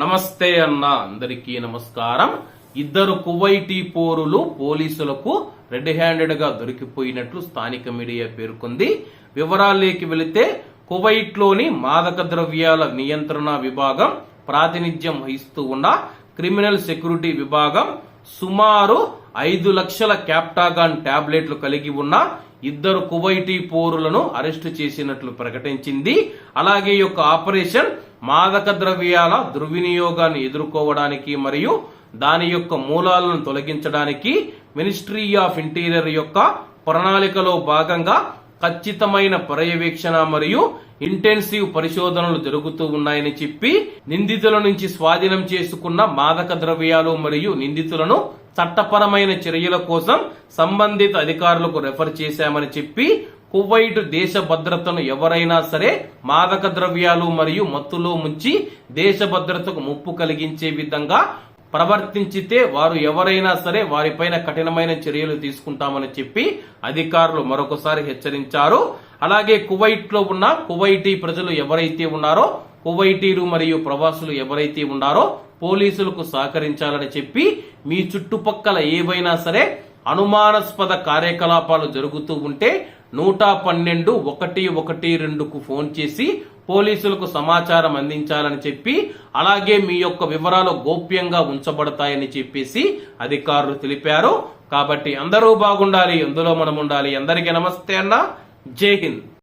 నమస్తే అన్న అందరికీ నమస్కారం. ఇద్దరు కువైటీ పోరులు పోలీసులకు రెడ్ హ్యాండెడ్గా దొరికిపోయినట్లు స్థానిక మీడియా పేర్కొంది. వివరాల్లోకి వెళితే కువైట్లోని మాదక ద్రవ్యాల నియంత్రణ విభాగం ప్రాతినిధ్యం వహిస్తూ ఉన్న క్రిమినల్ సెక్యూరిటీ విభాగం సుమారు ఐదు లక్షల క్యాప్టాగాన్ టాబ్లెట్లు కలిగి ఉన్న ఇద్దరు కువైటీ పోరులను అరెస్టు చేసినట్లు ప్రకటించింది. అలాగే యొక్క ఆపరేషన్ మాదక ద్రవ్యాల దుర్వినియోగాన్ని ఎదుర్కోవడానికి మరియు దాని యొక్క మూలాలను తొలగించడానికి మినిస్ట్రీ ఆఫ్ ఇంటీరియర్ యొక్క ప్రణాళికలో భాగంగా ఖచ్చితమైన పర్యవేక్షణ మరియు ఇంటెన్సివ్ పరిశోధనలు జరుగుతూ ఉన్నాయని చెప్పి నిందితుల నుంచి స్వాధీనం చేసుకున్న మాదక ద్రవ్యాలు మరియు నిందితులను చట్టపరమైన చర్యల కోసం సంబంధిత అధికారులకు రెఫర్ చేశామని చెప్పి కువైట్ దేశ భద్రతను ఎవరైనా సరే మాదక ద్రవ్యాలు మరియు మత్తులో ముంచి దేశ భద్రతకు ముప్పు కలిగించే విధంగా ప్రవర్తించితే వారు ఎవరైనా సరే వారిపైన కఠినమైన చర్యలు తీసుకుంటామని చెప్పి అధికారులు మరొకసారి హెచ్చరించారు. అలాగే కువైట్లో ఉన్న కువైటీ ప్రజలు ఎవరైతే ఉన్నారో కువైటీలు మరియు ప్రవాసులు ఎవరైతే ఉన్నారో పోలీసులకు సహకరించాలని చెప్పి మీ చుట్టుపక్కల ఏవైనా సరే అనుమానాస్పద కార్యకలాపాలు జరుగుతూ ఉంటే నూట పన్నెండు ఒకటి ఒకటి రెండుకు ఫోన్ చేసి పోలీసులకు సమాచారం అందించాలని చెప్పి అలాగే మీ యొక్క వివరాలు గోప్యంగా ఉంచబడతాయని చెప్పేసి అధికారులు తెలిపారు. కాబట్టి అందరూ బాగుండాలి అందులో మనం ఉండాలి. అందరికీ నమస్తే అన్న. జై హింద్.